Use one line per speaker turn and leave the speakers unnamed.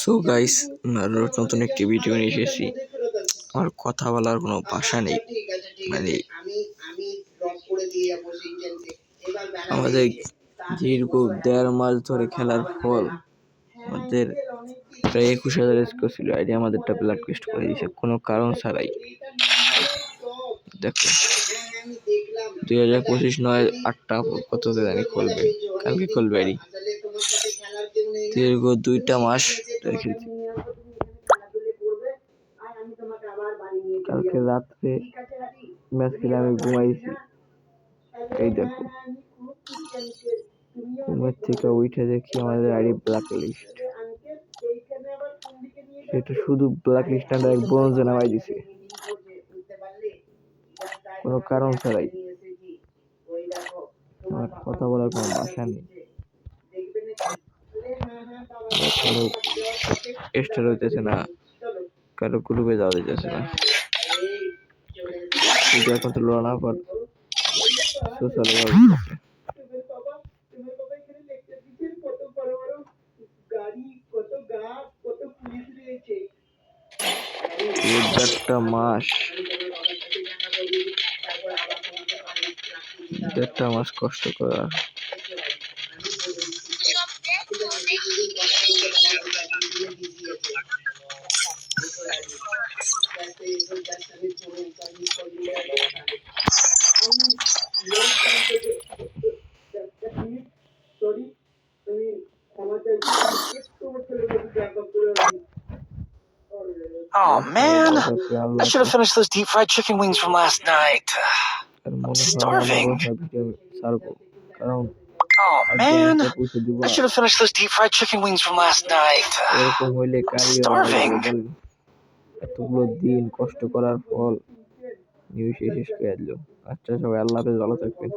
So guys নতুন একটি video নিয়ে এসেছি। আমার কথা বলার কোনো ভাষা নেই। মানে আমাদের দীর্ঘ দেড় মাস ধরে খেলার ফল আমাদের প্রায় একুশ হাজার স্কোর ছিল। আইডি আমাদেরটা ব্ল্যাক লিস্ট করে দিয়েছে। কোনো কারণ ছাড়াই। দেখো। দুই হাজার পঁচিশ নয়, আটটা কত জানি খুলবে। কালকে খুলবে আইডি দীর্ঘ দুইটা মাস ধরে খেলছি কালকে রাত্রে ম্যাচ খেলে আমি ঘুমাইছি। এই দেখো। ঘুমের থেকে উঠে দেখি আমাদের আইডি ব্ল্যাক লিস্ট সেটা শুধু ব্ল্যাক লিস্ট না এক ব্রোঞ্জে নামাই দিছে। কোনো কারণ ছাড়াই। আমার কথা বলার কোনো ভাষা নেই। স্টার হইতেছে না, কারও গ্রুপে যাওয়া দিতেছে না। কিন্তু এখন তো লোনা পর সোশ্যাল দেড়টা মাস দেড়টা মাস কষ্ট করা
Oh man, I should have finished those deep fried chicken wings from last night. starving.
ছাড়বো কারণ
Oh
আজকে
man,
আমাকে পয়সা দিব
I should have finished those deep fried chicken wings from last night.
এরকম হইলে কারিও
starving.
এতগুলো দিন কষ্ট করার ফল নিউজ শেষ করে দিল আচ্ছা সবাই আল্লাহ হাফেজ ভালো থাকবেন